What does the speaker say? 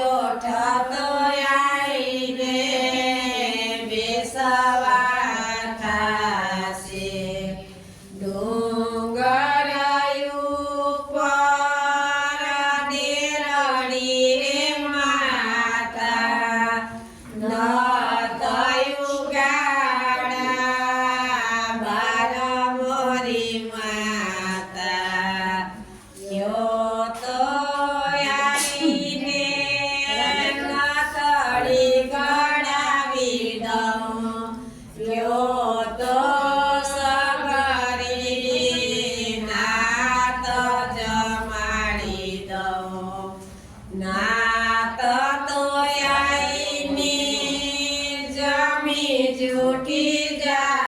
બેઠા તયા નાત તો આઈની જમી જૂઠી